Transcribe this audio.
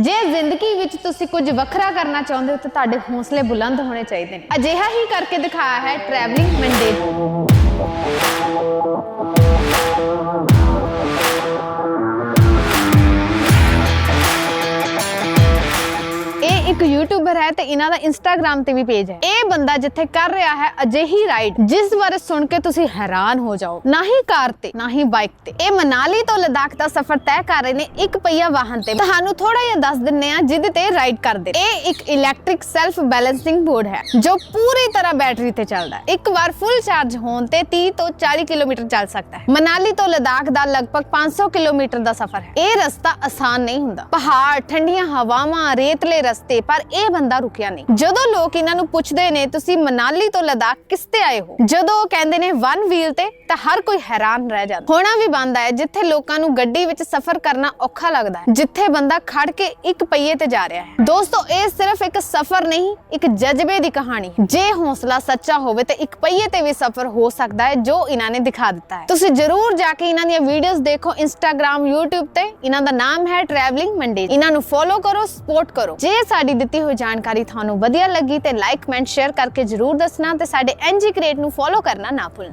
ਜੇ ਜ਼ਿੰਦਗੀ ਵਿੱਚ ਤੁਸੀਂ ਕੁਝ ਵੱਖਰਾ ਕਰਨਾ ਚਾਹੁੰਦੇ ਹੋ ਤਾਂ ਤੁਹਾਡੇ ਹੌਸਲੇ ਬੁਲੰਦ ਹੋਣੇ ਚਾਹੀਦੇ ਨੇ। ਅਜਿਹਾ ਹੀ ਕਰਕੇ ਦਿਖਾਇਆ ਹੈ ਟਰੈਵਲਿੰਗ ਮੈਂਡੇਟ ਇੱਕ ਯੂਟਿਊਬਰ ਹੈ ਤੇ ਇਹਨਾਂ ਦਾ ਇੰਸਟਾਗ੍ਰam ਤੇ ਵੀ ਪੇਜ ਹੈ। ਇਹ ਬੰਦਾ ਜਿੱਥੇ ਕਰ ਰਿਹਾ ਹੈ ਅਜਿਹੀ ਰਾਈਡ ਜਿਸ ਬਾਰੇ ਸੁਣ ਕੇ ਤੁਸੀਂ ਹੈਰਾਨ ਹੋ ਜਾਓ। ਨਾ ਹੀ ਕਾਰ ਤੇ, ਨਾ ਹੀ ਬਾਈਕ ਤੇ। ਇਹ ਮਨਾਲੀ ਤੋਂ ਲਦਾਖ ਦਾ ਸਫ਼ਰ ਤੈਅ ਕਰ ਰਹੇ ਨੇ ਇੱਕ ਪਹੀਆ ਵਾਹਨ ਤੇ। ਤੁਹਾਨੂੰ ਥੋੜਾ ਜਿਹਾ ਦੱਸ ਦਿੰਨੇ ਆ ਜਿਹਦੇ ਤੇ ਰਾਈਡ ਕਰਦੇ ਇਹ ਇੱਕ ਇਲੈਕਟ੍ਰਿਕ ਸੈਲਫ ਬੈਲੈਂਸਿੰਗ ਬੋਰਡ ਹੈ, ਜੋ ਪੂਰੀ ਤਰ੍ਹਾਂ ਬੈਟਰੀ ਤੇ ਚੱਲਦਾ ਹੈ। ਇੱਕ ਵਾਰ ਫੁੱਲ ਚਾਰਜ ਹੋਣ ਤੇ 30 ਤੋਂ 40 ਕਿਲੋਮੀਟਰ ਚੱਲ ਸਕਦਾ ਹੈ। ਮਨਾਲੀ ਤੋਂ ਲਦਾਖ ਦਾ ਲਗਭਗ 500 ਕਿਲੋਮੀਟਰ ਦਾ ਸਫ਼ਰ ਹੈ। ਇਹ ਰਸਤਾ ਆਸਾਨ ਨਹੀਂ ਹੁੰਦਾ। ਪਹਾੜ, ਠੰਡੀਆਂ ਹਵਾਵਾਂ, ਰੇਤਲੇ ਰਸਤੇ ਪਰ ਇਹ ਬੰਦਾ ਰੁਕਿਆ ਨਹੀਂ। ਜਦੋਂ ਲੋਕ ਇਹਨਾਂ ਨੂੰ ਪੁੱਛਦੇ ਨੇ, ਤੁਸੀਂ ਮਨਾਲੀ ਤੋਂ ਲਦਾਖ ਕਿਸ ਤੇ ਆਏ ਹੋ? ਜਦੋਂ ਉਹ ਕਹਿੰਦੇ ਨੇ, ਵਨ ਵੀਲ ਤੇ, ਤਾਂ ਹਰ ਕੋਈ ਹੈਰਾਨ ਰਹਿ ਜਾਂਦਾ। ਹੋਣਾ ਵੀ ਬੰਦਾ ਹੈ ਜਿੱਥੇ ਲੋਕਾਂ ਨੂੰ ਗੱਡੀ ਵਿੱਚ ਸਫ਼ਰ ਕਰਨਾ ਔਖਾ ਲੱਗਦਾ ਹੈ, ਜਿੱਥੇ ਬੰਦਾ ਖੜ ਕੇ ਇੱਕ ਪਹੀਏ ਤੇ ਜਾ ਰਿਹਾ ਹੈ। ਦੋਸਤੋ, ਇਹ ਸਿਰਫ ਇੱਕ ਸਫ਼ਰ ਨਹੀਂ, ਇੱਕ ਜਜ਼ਬੇ ਦੀ ਕਹਾਣੀ। ਜੇ ਹੌਸਲਾ ਸੱਚਾ ਹੋਵੇ ਤੇ ਇੱਕ ਪਹੀਏ ਤੇ ਵੀ ਸਫ਼ਰ ਹੋ ਸਕਦਾ ਹੈ, ਜੋ ਇਹਨਾਂ ਨੇ ਦਿਖਾ ਦਿੱਤਾ ਹੈ। ਤੁਸੀਂ ਜਰੂਰ ਜਾ ਕੇ ਇਹਨਾਂ ਦੀਆਂ ਵੀਡੀਓਜ਼ ਦੇਖੋ ਇੰਸਟਾਗ੍ਰam YouTube ਤੇ। ਇਹਨਾਂ ਦਾ ਨਾਮ ਹੈ ਟਰੈਵਲਿੰਗ ਮੰਡੇ ਇਹਨਾਂ ਨੂੰ ਫੋਲੋ ਕਰੋ ਸਪੋਰਟ ਕਰੋ। ਜੇ ਸਾਡੀ ਦਿੱਤੀ ਹੋਈ ਜਾਣਕਾਰੀ ਤੁਹਾਨੂੰ ਵਧੀਆ ਲੱਗੀ ਤੇ ਲਾਈਕ ਕਮੈਂਟ ਸ਼ੇਅਰ ਕਰਕੇ ਜਰੂਰ ਦੱਸਣਾ ਤੇ ਸਾਡੇ ਐਨਜੀ ਕ੍ਰੀਏਟ ਨੂੰ ਫੋਲੋ ਕਰਨਾ ਨਾ ਭੁੱਲਣਾ।